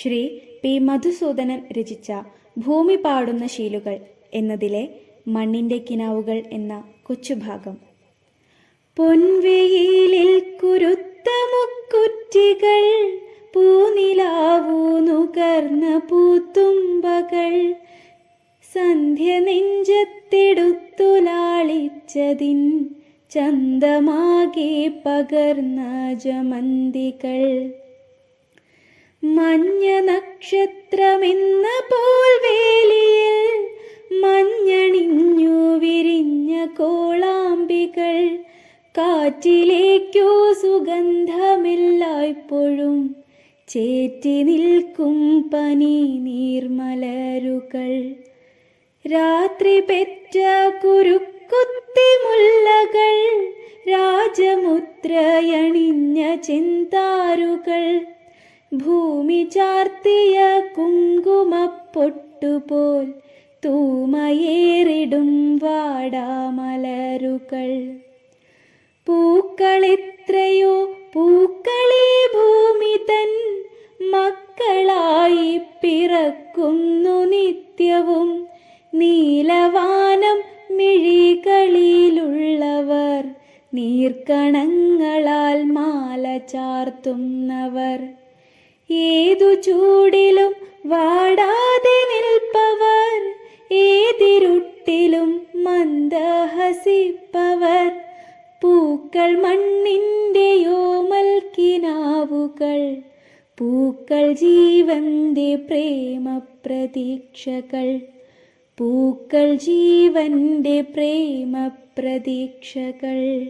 Shri P Madhusoodanan രചിച്ച ഭൂമി പാടുന്ന ശീലുകൾ എന്നതിലെ മണ്ണിന്റെ കിനാവുകൾ എന്ന കൊച്ചുഭാഗം. പൊൻവെയിലിൽ കുരുത്ത മുക്കുറ്റികൾ പൂനിലാവൂ പൂത്തുമ്പകൾ സന്ധ്യ നെഞ്ചത്തെടുത്തുലാളിച്ചതിൻ ചന്തമാകെ പകർന്ന ജമന്തികൾ. നക്ഷത്രമെന്ന പോൽ വേലിയിൽ മഞ്ഞണിഞ്ഞു വിരിഞ്ഞ കോളാമ്പികൾ. കാറ്റിലേക്കോ സുഗന്ധമില്ലായ്പ്പോഴും ചേറ്റി നിൽക്കും പനി നീർമലരുകൾ. രാത്രി പെറ്റ കുരുക്കുത്തി മുല്ലകൾ രാജമുദ്രയണിഞ്ഞ ചിന്താരുകൾ. ഭൂമി ചാർത്തിയ കുങ്കുമപ്പൊട്ടുപോൽ തൂമയേറിടും വാടാമലരുകൾ. പൂക്കളിത്രയോ പൂക്കളി ഭൂമി തൻ മക്കളായി പിറക്കുന്നു നിത്യവും. നീലവാനം മിഴികളിലുള്ളവർ നീർക്കണങ്ങളാൽ മാല ചാർത്തുന്നവർ. ഏതു ചൂടിലും വാടാതെ നിൽപ്പവർ ഏതിരുട്ടിലും മന്ദഹസിപ്പവർ. പൂക്കൾ മണ്ണിന്റെ യോമൽക്കിനാവുകൾ പൂക്കൾ ജീവന്റെ പ്രേമ പ്രതീക്ഷകൾ പൂക്കൾ ജീവന്റെ പ്രേമ പ്രതീക്ഷകൾ